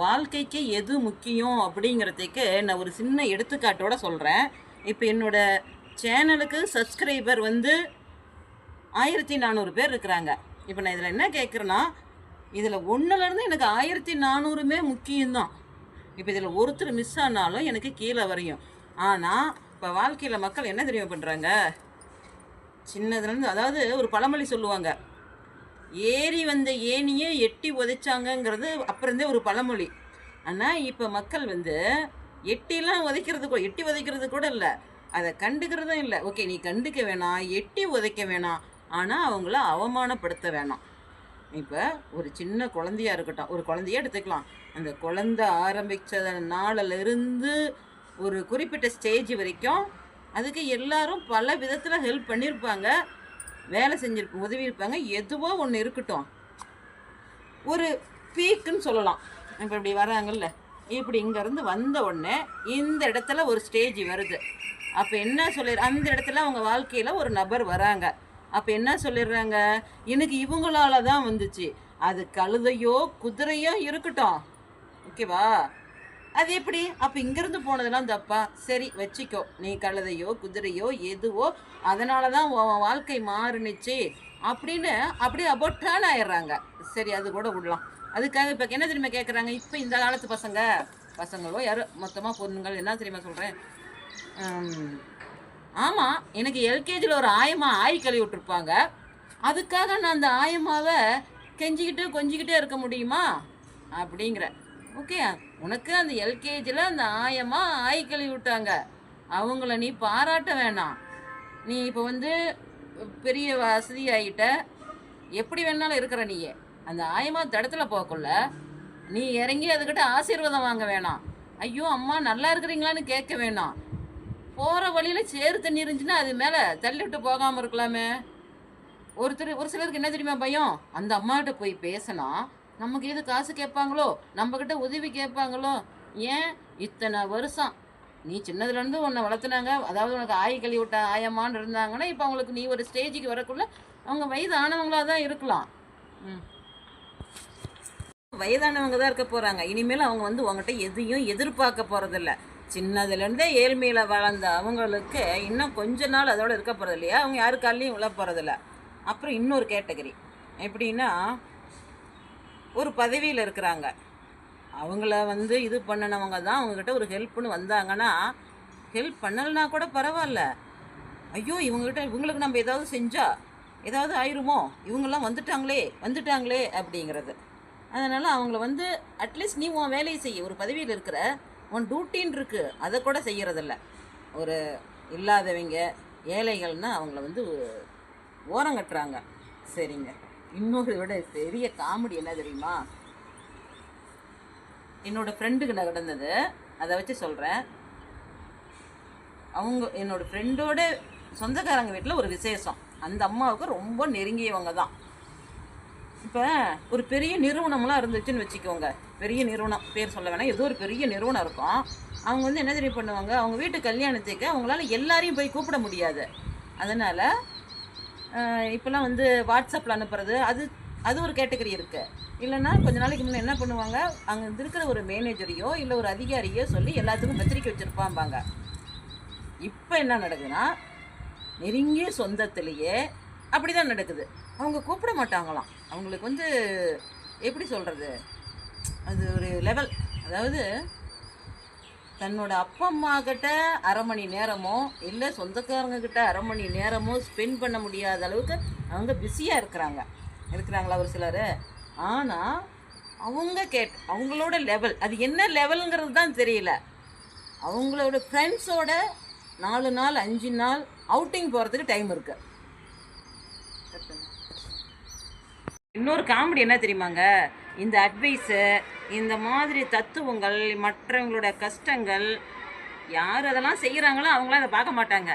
வாழ்க்கைக்கு எது முக்கியம் அப்படிங்கிறதுக்கு நான் ஒரு சின்ன எடுத்துக்காட்டோட சொல்கிறேன் இப்போ என்னோட சேனலுக்கு சப்ஸ்கிரைபர் வந்து ஆயிரத்தி நானூறு பேர் இருக்கிறாங்க. இப்போ நான் இதில் என்ன கேட்குறேன்னா இதில் ஒன்றுலேருந்து எனக்கு ஆயிரத்தி நானூறுமே முக்கியம்தான். இப்போ இதில் ஒருத்தர் மிஸ் ஆனாலும் எனக்கு கீழே வரையும். ஆனால் இப்போ வாழ்க்கையில் மக்கள் என்ன தெரியும் பண்ணுறாங்க சின்னதுலேருந்து அதாவது ஒரு பழமொழி சொல்லுவாங்க ஏறி வந்த ஏனியை எட்டி உதைச்சாங்கங்கிறது அப்புறந்தே ஒரு பழமொழி. ஆனால் இப்போ மக்கள் வந்து எட்டிலாம் உதைக்கிறது கூட எட்டி உதைக்கிறது கூட இல்லை. அதை கண்டுக்கிறதும் இல்லை. ஓகே நீ கண்டுக்க வேணாம் எட்டி உதைக்க வேணாம். ஆனால் அவங்கள அவமானப்படுத்த வேணாம். இப்போ ஒரு சின்ன குழந்தையா இருக்கட்டும் ஒரு குழந்தைய எடுத்துக்கலாம். அந்த குழந்தை ஆரம்பித்த நாளிலிருந்து ஒரு குறிப்பிட்ட ஸ்டேஜ் வரைக்கும் அதுக்கு எல்லாரும் பல விதத்தில் ஹெல்ப் பண்ணியிருப்பாங்க வேலை செஞ்சிருப்ப உதவி இருப்பாங்க எதுவோ ஒன்று இருக்கட்டும். ஒரு பீக்குன்னு சொல்லலாம். இப்போ இப்படி வராங்கல்ல இப்படி இங்கேருந்து வந்த உடனே இந்த இடத்துல ஒரு ஸ்டேஜ் வருது. அப்போ என்ன சொல்லிடு அந்த இடத்துல அவங்க வாழ்க்கையில் ஒரு நபர் வராங்க. அப்போ என்ன சொல்லிடுறாங்க? எனக்கு இவங்களால தான் வந்துச்சு. அது கழுதையோ குதிரையோ இருக்கட்டும். ஓகேவா? அது எப்படி? அப்போ இங்கேருந்து போனதெல்லாம் தப்பா சரி வச்சுக்கோ. நீ கழுதையோ குதிரையோ எதுவோ அதனால தான் உன் வாழ்க்கை மாறுனுச்சு அப்படின்னு அப்படியே அபொட்டான் ஆயிடுறாங்க. சரி அது கூட விடலாம். அதுக்காக இப்போ என்ன தெரியுமா கேட்குறாங்க இப்போ இந்த காலத்து பசங்க பசங்களோ யாரோ மொத்தமாக பொண்ணுங்கள் என்ன தெரியுமா சொல்கிறேன் ஆமாம் எனக்கு எல்கேஜியில் ஒரு ஆயமாக ஆய் கழுவி விட்டுருப்பாங்க. அதுக்காக நான் அந்த ஆயமாவை கெஞ்சிக்கிட்டு கொஞ்சிக்கிட்டே இருக்க முடியுமா? அப்படிங்கிற. ஓகே உனக்கு அந்த எல்கேஜியில் அந்த ஆயமாக ஆய் கழுவி விட்டாங்க. அவங்கள நீ பாராட்ட வேணாம். நீ இப்போ வந்து பெரிய வசதி ஆகிட்ட எப்படி வேணாலும் இருக்கிற நீயே. அந்த ஆயமா தடத்தில் போகக்குள்ள நீ இறங்கி அதுக்கிட்ட ஆசீர்வாதம் வாங்க வேணாம். ஐயோ அம்மா நல்லா இருக்கிறீங்களான்னு கேட்க வேணாம். போகிற வழியில் சேறு தண்ணி இருந்துச்சுன்னா அது மேலே தள்ளி விட்டு போகாமல் இருக்கலாமே. ஒருத்தர் ஒரு சிலருக்கு என்ன தெரியுமா பயம்? அந்த அம்மாகிட்ட போய் பேசினா நமக்கு எது காசு கேட்பாங்களோ? நம்மக்கிட்ட உதவி கேட்பாங்களோ? ஏன்? இத்தனை வருஷம். நீ சின்னதுலேருந்து உன்னை வளர்த்துனாங்க. அதாவது உனக்கு ஆய் கழி விட்ட ஆயம்மான்னு இருந்தாங்கன்னா இப்போ அவங்களுக்கு நீ ஒரு ஸ்டேஜுக்கு வரக்குள்ள அவங்க வயதானவங்களாக தான் இருக்கலாம். ம். வயதானவங்க தான் இருக்க போகிறாங்க இனிமேல் அவங்க வந்து உங்ககிட்ட எதையும் எதிர்பார்க்க போகிறதில்ல சின்னதுலேருந்தே ஏழ்மையில் வளர்ந்த அவங்களுக்கு இன்னும் கொஞ்ச நாள் அதோடு இருக்க போகிறது இல்லையா அவங்க யாரு காலையும் விழ போகிறதில்ல அப்புறம் இன்னொரு கேட்டகரி எப்படின்னா ஒரு பதவியில் இருக்கிறாங்க. அவங்கள வந்து இது பண்ணினவங்க தான் அவங்கக்கிட்ட ஒரு ஹெல்ப்னு வந்தாங்கன்னா ஹெல்ப் பண்ணலைன்னா கூட பரவாயில்ல. ஐயோ இவங்ககிட்ட இவங்களுக்கு நம்ம ஏதாவது செஞ்சால் ஏதாவது ஆயிருமோ? இவங்கெல்லாம் வந்துட்டாங்களே வந்துட்டாங்களே அப்படிங்கிறது. அதனால் அவங்கள வந்து அட்லீஸ்ட் நீ உன் வேலையை செய்ய. ஒரு பதவியில் இருக்கிற உன் டியூட்டின்னு இருக்குது அதை கூட செய்கிறதில்ல ஒரு இல்லாதவங்க ஏழைகள்னா அவங்கள வந்து ஓரங்கட்டுறாங்க. சரிங்க. இன்னொரு விட பெரிய காமெடி என்ன தெரியுமா? என்னோட ஃப்ரெண்டுக்கு நடந்தது. அதை வச்சு சொல்கிறேன் அவங்க என்னோட ஃப்ரெண்டோட சொந்தக்காரங்க வீட்டில் ஒரு விசேஷம். அந்த அம்மாவுக்கு ரொம்ப நெருங்கியவங்க தான். இப்போ ஒரு பெரிய நிறுவனம்லாம் இருந்துச்சுன்னு வச்சுக்கோங்க. பெரிய நிறுவனம் பேர் சொல்ல வேணாம். ஏதோ ஒரு பெரிய நிறுவனம் இருக்கும். அவங்க வந்து என்ன தெரியும் பண்ணுவாங்க? அவங்க வீட்டு கல்யாணத்துக்கு அவங்களால எல்லாரையும் போய் கூப்பிட முடியாது. அதனால் இப்போலாம் வந்து வாட்ஸ்அப்பில் அனுப்புறது. அது அது ஒரு கேட்டகரி இருக்குது இல்லைன்னா கொஞ்ச நாளைக்கு முன்னே என்ன பண்ணுவாங்க? அங்கே இருக்கிற ஒரு மேனேஜரையோ இல்லை ஒரு அதிகாரியோ சொல்லி எல்லாத்துக்கும் பத்திரிக்கை வச்சுருப்பாம்பாங்க. இப்போ என்ன நடக்குதுன்னா நெருங்கிய சொந்தத்திலேயே அப்படி தான் நடக்குது. அவங்க கூப்பிட மாட்டாங்களாம். அவங்களுக்கு வந்து எப்படி சொல்கிறது அது ஒரு லெவல் அதாவது தன்னோட அப்பா அம்மா கிட்ட அரை மணி நேரமோ இல்லை சொந்தக்காரங்க கிட்ட அரை மணி நேரமோ ஸ்பெண்ட் பண்ண முடியாத அளவுக்கு அவங்க பிஸியாக இருக்கிறாங்க. இருக்கிறாங்களா ஒரு சிலர்? ஆனால் அவங்க கேட் அவங்களோட லெவல் அது என்ன லெவலுங்கிறது தான் தெரியல. அவங்களோட ஃப்ரெண்ட்ஸோட நாலு நாள் அஞ்சு நாள் அவுட்டிங் போகிறதுக்கு டைம் இருக்குது இன்னொரு காமெடி என்ன தெரியுமாங்க? இந்த அட்வைஸு இந்த மாதிரி தத்துவங்கள் மற்றவங்களோட கஷ்டங்கள் யார் அதெல்லாம் செய்கிறாங்களோ அவங்களாம் அதை பார்க்க மாட்டாங்க.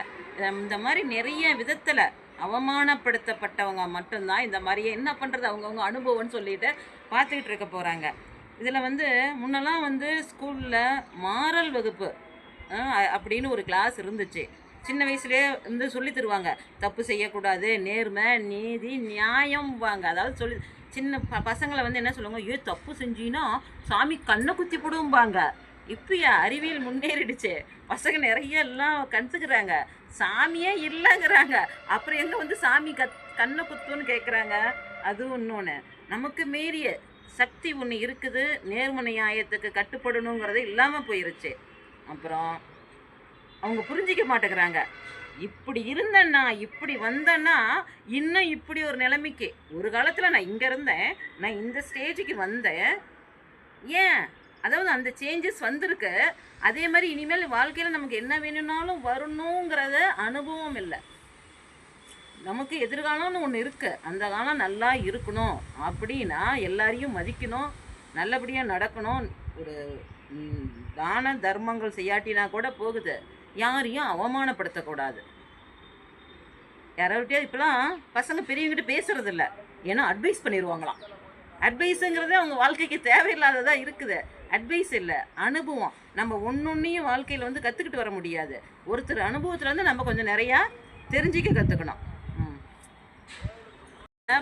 இந்த மாதிரி நிறைய விதத்தில் அவமானப்படுத்தப்பட்டவங்க மட்டும்தான் இந்த மாதிரி என்ன பண்ணுறது அவங்கவுங்க அனுபவம்னு சொல்லிட்டு பார்த்துக்கிட்டு இருக்க போகிறாங்க இதில் வந்து முன்னெல்லாம் வந்து ஸ்கூலில் மாறல் வகுப்பு அப்படின்னு ஒரு கிளாஸ் இருந்துச்சு. சின்ன வயசுலேயே வந்து சொல்லி தருவாங்க. தப்பு செய்யக்கூடாது நேர்மை நீதி நியாயம்பாங்க. அதாவது சொல்லி சின்ன ப பசங்களை வந்து என்ன சொல்லுவாங்க ஐயோ தப்பு செஞ்சீன்னா சாமி கண்ணை குத்தி போடும்பாங்க. இப்பயா அறிவியல் முன்னேறிடுச்சு. பசங்க நிறைய எல்லாம் கற்றுக்குறாங்க சாமியே இல்லைங்கிறாங்க. அப்புறம் எங்கே வந்து சாமி கத் கண்ணை குத்துன்னு கேட்குறாங்க அது இன்னொன்று நமக்கு மீறிய சக்தி ஒன்று இருக்குது. நேர்மனை நியாயத்துக்கு கட்டுப்படணுங்கிறது இல்லாமல் போயிருச்சு. அப்புறம் அவங்க புரிஞ்சிக்க மாட்டேங்கிறாங்க. இப்படி இருந்தேன்னா இப்படி வந்தேன்னா இன்னும் இப்படி ஒரு நிலைமைக்கு. ஒரு காலத்தில் நான் இங்கே இருந்தேன். நான் இந்த ஸ்டேஜுக்கு வந்தேன். ஏன்? அதாவது அந்த சேஞ்சஸ் வந்திருக்கு. அதே மாதிரி இனிமேல் வாழ்க்கையில் நமக்கு என்ன வேணும்னாலும் வரணுங்கிறத அனுபவம் இல்லை. நமக்கு எதிர்காலம்னு ஒன்று இருக்குது அந்த காலம் நல்லா இருக்கணும். அப்படின்னா எல்லாரையும் மதிக்கணும். நல்லபடியாக நடக்கணும். ஒரு தான தர்மங்கள் செய்யாட்டினா கூட போகுது. யாரையும் அவமானப்படுத்தக்கூடாது. யாராவிட்டையும் இப்போலாம் பசங்க பெரியவங்கிட்ட பேசுறது ஏன்னா அட்வைஸ் பண்ணிடுவாங்களாம் அட்வைஸுங்கிறது அவங்க வாழ்க்கைக்கு தேவையில்லாததாக இருக்குது. அட்வைஸ் இல்லை அனுபவம். நம்ம ஒன்னொன்னையும் வாழ்க்கையில் வந்து கற்றுக்கிட்டு வர முடியாது. ஒருத்தர் அனுபவத்துலேருந்து நம்ம கொஞ்சம் நிறையா தெரிஞ்சிக்க கற்றுக்கணும்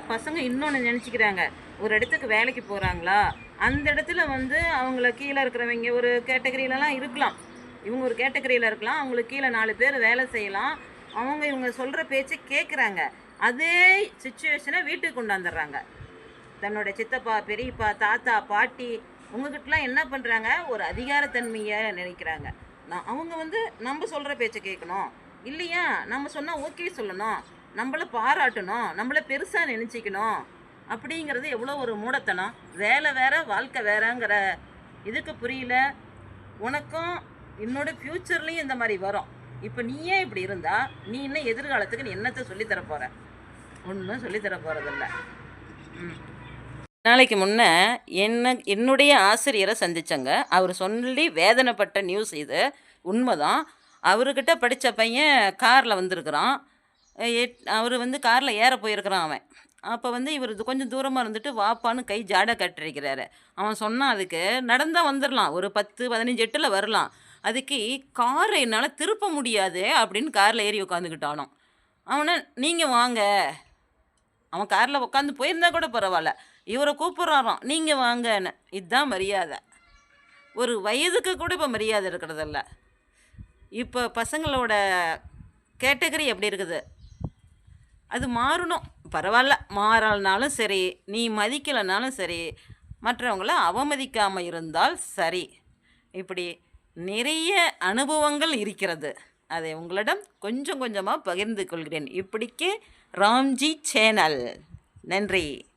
பசங்க இன்னொன்று நினச்சிக்கிறாங்க. ஒரு இடத்துக்கு வேலைக்கு போகிறாங்களா அந்த இடத்துல வந்து அவங்கள கீழே இருக்கிறவங்க ஒரு கேட்டகரியிலலாம் இருக்கலாம். இவங்க ஒரு கேட்டகரியில் இருக்கலாம். அவங்களுக்கு கீழே நாலு பேர் வேலை செய்யலாம். அவங்க இவங்க சொல்கிற பேச்சை கேட்குறாங்க அதே சுச்சுவேஷனை வீட்டுக்கு கொண்டாந்துடுறாங்க தன்னோட சித்தப்பா பெரியப்பா தாத்தா பாட்டி உங்ககிட்டலாம் என்ன பண்ணுறாங்க ஒரு அதிகாரத்தன்மையை நினைக்கிறாங்க. நான் அவங்க வந்து நம்ம சொல்கிற பேச்சை கேட்கணும். இல்லையா? நம்ம சொன்னால் ஓகே சொல்லணும். நம்மளை பாராட்டணும். நம்மளை பெருசாக நினச்சிக்கணும். அப்படிங்கிறது எவ்வளோ ஒரு மூடத்தனம். வேலை வேற வாழ்க்கை வேறங்கிற. இதுக்கு புரியல. உனக்கும் என்னோட ஃப்யூச்சர்லேயும் இந்த மாதிரி வரும். இப்போ நீயே இப்படி இருந்தா நீ இன்னும் எதிர்காலத்துக்கு நீ என்னத்தை சொல்லித்தர போகிற ஒன்றும் சொல்லித்தர போகிறதில்ல ம். நாளைக்கு முன்னே என்ன என்னுடைய ஆசிரியரை சந்திச்சங்க. அவர் சொல்லி வேதனைப்பட்ட நியூஸ் இது. உண்மைதான். அவர்கிட்ட படித்த பையன் காரில் வந்திருக்கிறான். அவர் வந்து காரில் ஏற போயிருக்கிறான் அவன். அப்போ வந்து இவர் கொஞ்சம் தூரமாக இருந்துட்டு வாப்பான்னு கை ஜாட கட்டிருக்கிறாரு. அவன் சொன்னான் அதுக்கு நடந்தால் வந்துடலாம் ஒரு பத்து பதினஞ்சு எட்டில் வரலாம். அதுக்கு காரை என்னால் திருப்ப முடியாது அப்படின்னு காரில் ஏறி உட்காந்துக்கிட்டானோ அவனை நீங்கள் வாங்க. அவன் காரில் உட்காந்து போயிருந்தா கூட பரவாயில்ல இவரை கூப்பிட்றாராம் நீங்கள் வாங்கன்னு. இதுதான் மரியாதை. ஒரு வயதுக்கு கூட இப்போ மரியாதை இருக்கிறதில்ல. இப்போ பசங்களோட கேட்டகரி எப்படி இருக்குது? அது மாறணும். பரவாயில்ல மாறலனாலும் சரி நீ மதிக்கலைனாலும் சரி மற்றவங்கள அவமதிக்காமல் இருந்தால் சரி. இப்படி நிறைய அனுபவங்கள் இருக்கிறது. அதை உங்களிடம் கொஞ்சம் கொஞ்சமாக பகிர்ந்து கொள்கிறேன். இப்படிக்கு ராம்ஜி சேனல். நன்றி.